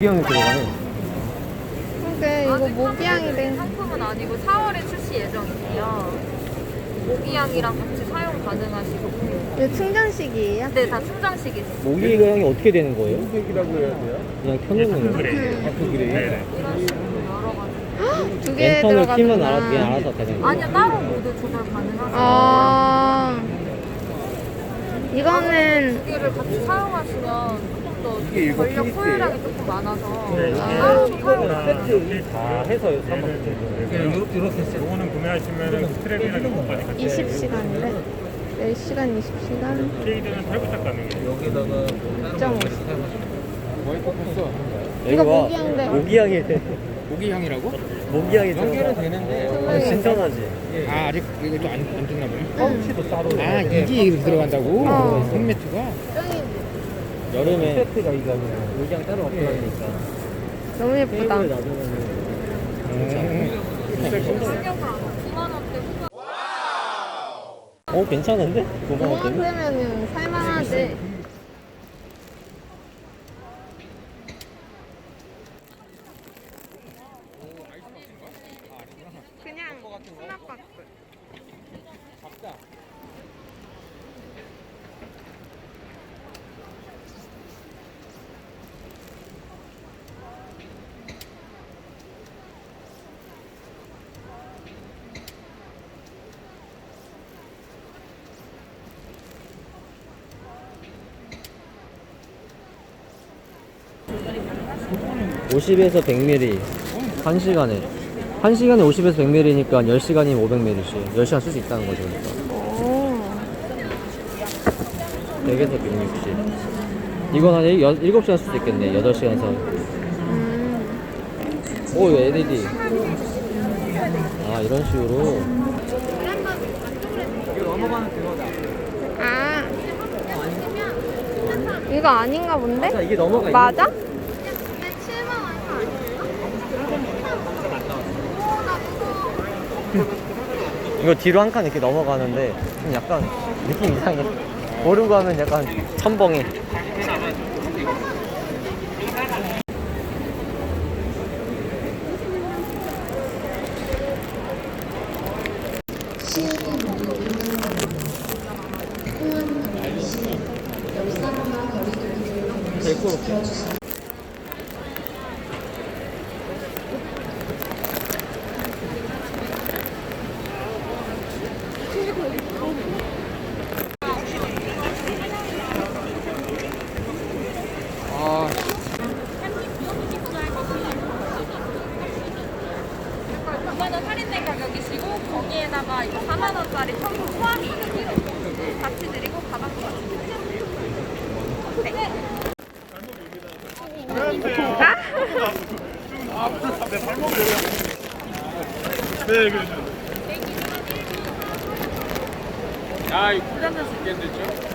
형이 들어가네. 근데 이거 모기향이 된 상품은 아니고 4월에 출시 예정이에요. 모기향이랑 같이 사용 가능하시고. 이거 충전식이에요? 네, 다 충전식이죠. 모기 형이 어떻게 되는 거예요? 색이라고 해야 돼요? 그냥 켜놓는 거예요? 음. 같은 그레이? 이런 식으로 여러 가지. 두 개 랜턴을 키면 들어가구나. 알아, 그냥 알아서 되는 거예요? 아니요, 따로 모두 조절 가능하세요. 아 이거는 두 개를 같이 사용하시면 더 이게 이거 전력 필수예요? 소요량이 조금 많아서 네, 따로 사용 세트 다 해서 3만 9천 이렇게 요거는 구매하시면은 스트랩이랑 이거까지 같이 20시간이래 10시간 20시간 케이드는 탈부착 가능해요. 여기다가 2.5시간 많이 꺾었어. 이거 모기향인데. 모기향이 모기향이라고? 모기향이 연결은 들어가. 되는데 어, 신선하지. 아 아직 이거 좀안 안 됐나 보네. 펌치도 따로. 아 이게 이렇게 들어간다고? 어. 생매트가? 여름에 세트가 이거 모기향 따로 없어지니까. 너무 예쁘다 테이블에 놔두면 가격을 안 9만 원대 후반. 어 괜찮은데? 9만 5만 원대면? 되면은 살만하지 그냥 수납박스 50에서 100ml 1시간에. 1시간에 50에서 100ml니까 10시간이면 500ml씩 10시간 쓸 수 있다는 거죠 그러니까. 오. 100에서 160 이건 한 7시간 쓸 수 있겠네 8시간 사이 음. 오 이거 LED 아 이런 식으로. 아. 이거 아닌가 본데? 맞아? 이거 뒤로 한 칸 이렇게 넘어가는데 좀 약간 느낌 이상해 모르고 하면 약간 첨벙해 벨코롭게 아 9만 원 할인된 가격이시고 거기에다가 이거 4만 원짜리 첨부 포함이 같이 드리고 가방도 같이 드리고. 네, 그렇죠. 야 이거 풀 잡을 수 있겠는데 죠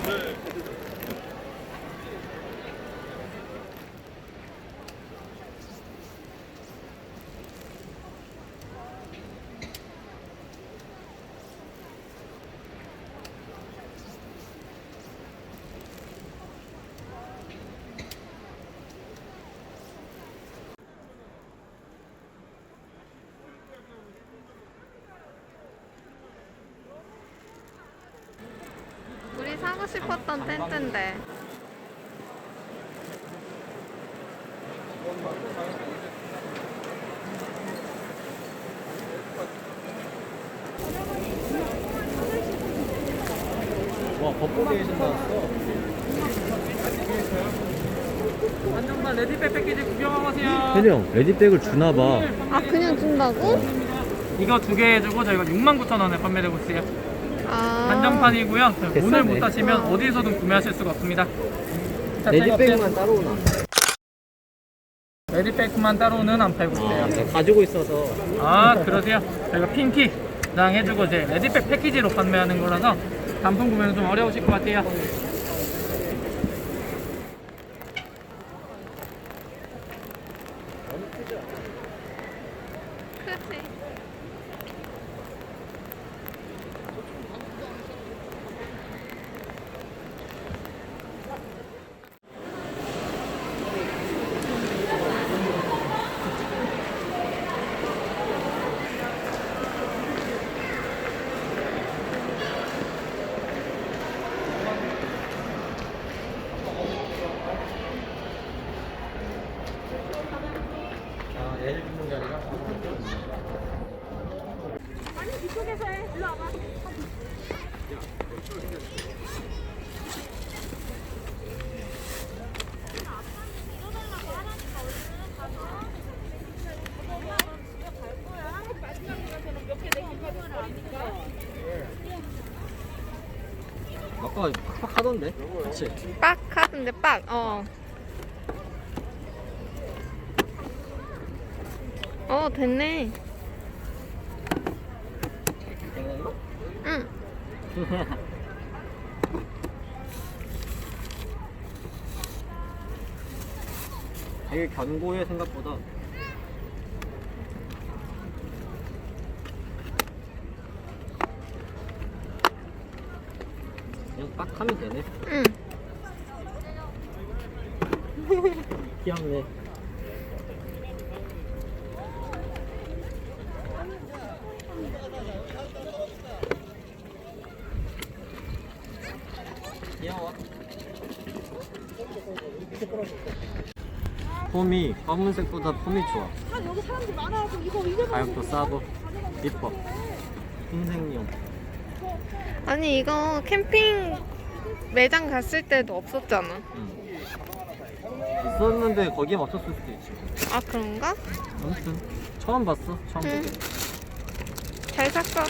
우리 사고 싶었던 텐트인데 와 벚꽃에이션 나왔어 레디백 패키지 구경하고 형 레디백을 주나봐 아 그냥 준다고? 이거 두 개 해주고 저희가 69,000원에 판매되고 있어요. 아 한정판이고요. 오늘 못 하시면 어디서든 구매하실 수가 없습니다. 자, 레디백만 따로 오나 레디백만 따로는 안 팔고 아, 있어요. 내가 가지고 있어서 아 그러세요? 저희가 핑키랑 해주고 이제 레디백 패키지로 판매하는 거라서 단품 구매는 좀 어려우실 것 같아요. 크지 아니 뒤쪽에서 해. 일로 와봐. 아까 팍팍 하던데? 그치? 빡 하던데 빡. 어. 어 됐네. 응. 되게 견고해 생각보다 그냥 빡 하면 되네 응. 귀엽네 귀여워 폼이 검은색보다 폼이 좋아 여기 사람들 많아서 이거 이거 가격도 싸고 이뻐 흰색용 아니 이거 캠핑 매장 갔을 때도 없었잖아. 응. 있었는데 거기에 맞췄을 수도 있지 아 그런가? 아무튼 처음 봤어 처음 응. 보게 잘 샀어.